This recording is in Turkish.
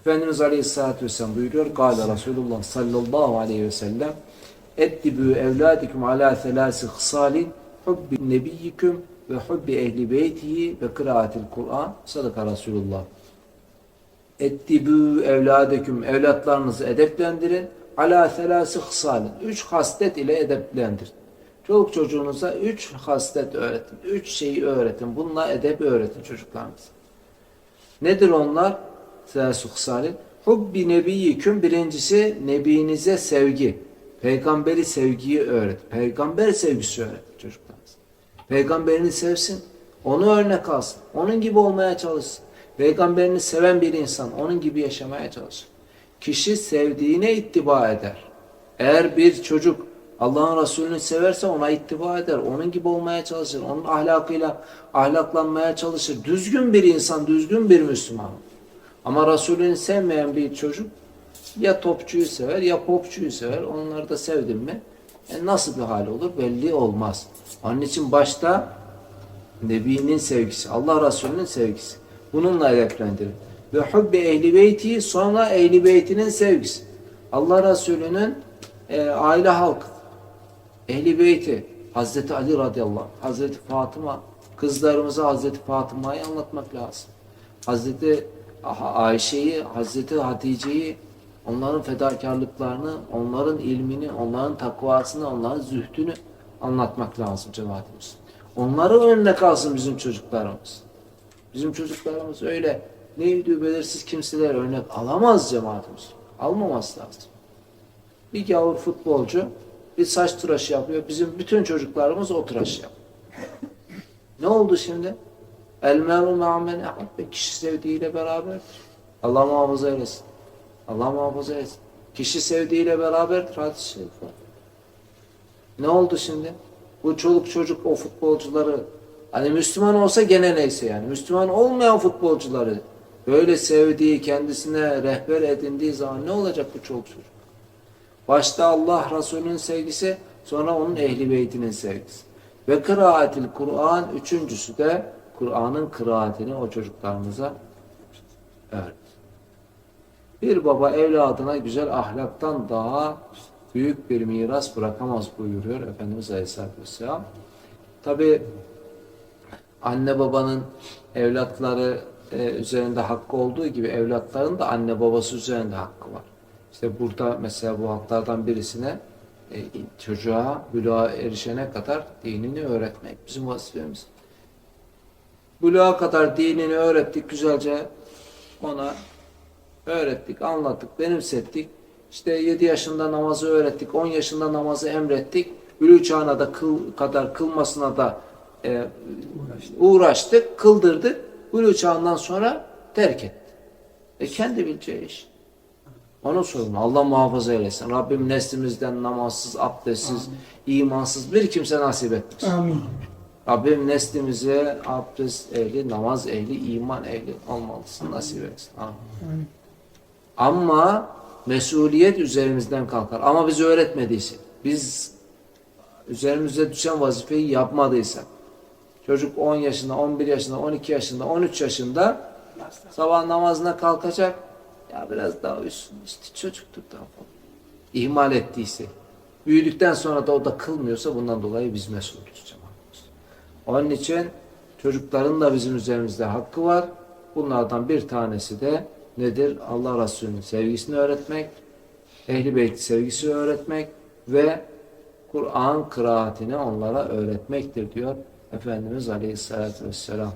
Efendimiz Aleyhisselatü Vesselam buyuruyor. Gâle Resulullah sallallahu aleyhi ve sellem Eddibü evladikum ala thelâsi hısalin hubbi nebiyyiküm ve hubbi ehli beytihi ve kıraatil Kur'an. Sadaka Resulullah. Eddibü evladeküm evlatlarınızı edeplendirin. Ala thelâsi hısalin. Üç haslet ile edeplendirin. Çoluk çocuğunuza üç haslet öğretin. Üç şeyi öğretin. Bununla edep öğretin çocuklarınıza. Nedir onlar? Thelâsi hısalin. Hubbi nebiyyiküm birincisi nebinize sevgi. Peygamberi sevgiyi öğret. Peygamber sevgisi öğret çocuklarınıza. Peygamberini sevsin. Onu örnek alsın. Onun gibi olmaya çalışsın. Peygamberini seven bir insan onun gibi yaşamaya çalışır. Kişi sevdiğine ittiba eder. Eğer bir çocuk Allah'ın Resulü'nü severse ona ittiba eder. Onun gibi olmaya çalışır. Onun ahlakıyla ahlaklanmaya çalışır. Düzgün bir insan, düzgün bir Müslüman. Ama Resulü'nü sevmeyen bir çocuk ya topçuyu sever ya popçuyu sever. Onları da sevdim mi e nasıl bir hal olur belli olmaz. Onun için başta Nebi'nin sevgisi, Allah Resulü'nün sevgisi. Bununla edeplendirin. Ve hubbi ehli beyti sonra ehli beytinin sevgisi. Allah Resulü'nün e, aile halkı, ehli beyti, Hazreti Ali radıyallahu anh, Hazreti Fatıma, kızlarımıza Hazreti Fatıma'yı anlatmak lazım. Hazreti Ayşe'yi, Hazreti Hatice'yi, onların fedakarlıklarını, onların ilmini, onların takvasını, onların zühdünü anlatmak lazım cemaatimiz. Onları örnek alsın bizim çocuklarımız. Bizim çocuklarımız öyle neydi belirsiz kimseler örnek alamaz cemaatimiz. Almaması lazım. Bir gavur futbolcu bir saç tıraşı yapıyor. Bizim bütün çocuklarımız o tıraşı yapıyor. ne oldu şimdi? El meru ma'men ahabbe. Kişi sevdiğiyle beraberdir. Allah muhafaza eylesin. Allah muhafaza eylesin. Kişi sevdiğiyle beraberdir. Hadis-i. Ne oldu şimdi? Bu çoluk çocuk o futbolcuları hani Müslüman olsa gene neyse yani. Müslüman olmayan futbolcuları böyle sevdiği, kendisine rehber edindiği zaman ne olacak bu çoluk çocuk? Başta Allah Resulü'nün sevgisi, sonra onun ehli beytinin sevgisi. Ve kıraatil Kur'an, üçüncüsü de Kur'an'ın kıraatini o çocuklarımıza öğret. Bir baba evladına güzel ahlaktan daha büyük bir miras bırakamaz buyuruyor Efendimiz Aleyhisselatü Vesselam. Tabi anne babanın evlatları e, üzerinde hakkı olduğu gibi evlatların da anne babası üzerinde hakkı var. İşte burada mesela bu haklardan birisine e, çocuğa buluğa erişene kadar dinini öğretmek bizim vazifemiz. Buluğa kadar dinini öğrettik güzelce ona öğrettik, anlattık, benimsettik. İşte 7 yaşında namazı öğrettik, 10 yaşında namazı emrettik. Bülü çağına da kıl kadar kılmasına da e, uğraştık, kıldırdık. Bülü çağından sonra terk etti. E kendi bileceği iş. Onun sorunu. Allah muhafaza eylesin. Rabbim neslimizden namazsız, abdestsiz, imansız bir kimse nasip etmesin. Amin. Rabbim neslimize abdest ehli, namaz ehli, iman ehli olmalısın nasip etsin. Amin. Ama mesuliyet üzerimizden kalkar. Ama biz öğretmediysek, biz üzerimize düşen vazifeyi yapmadıysak, çocuk 10 yaşında, 11 yaşında, 12 yaşında, 13 yaşında sabah namazına kalkacak. Ya biraz daha uyusun. İşte çocuktur daha falan. İhmal ettiyse, büyüdükten sonra da o da kılmıyorsa bundan dolayı biz mesulüz. Onun için çocukların da bizim üzerimizde hakkı var. Bunlardan bir tanesi de nedir? Allah Resulü'nün sevgisini öğretmek, Ehl-i Beyt sevgisi öğretmek ve Kur'an kıraatini onlara öğretmektir diyor Efendimiz Aleyhisselatü Vesselam.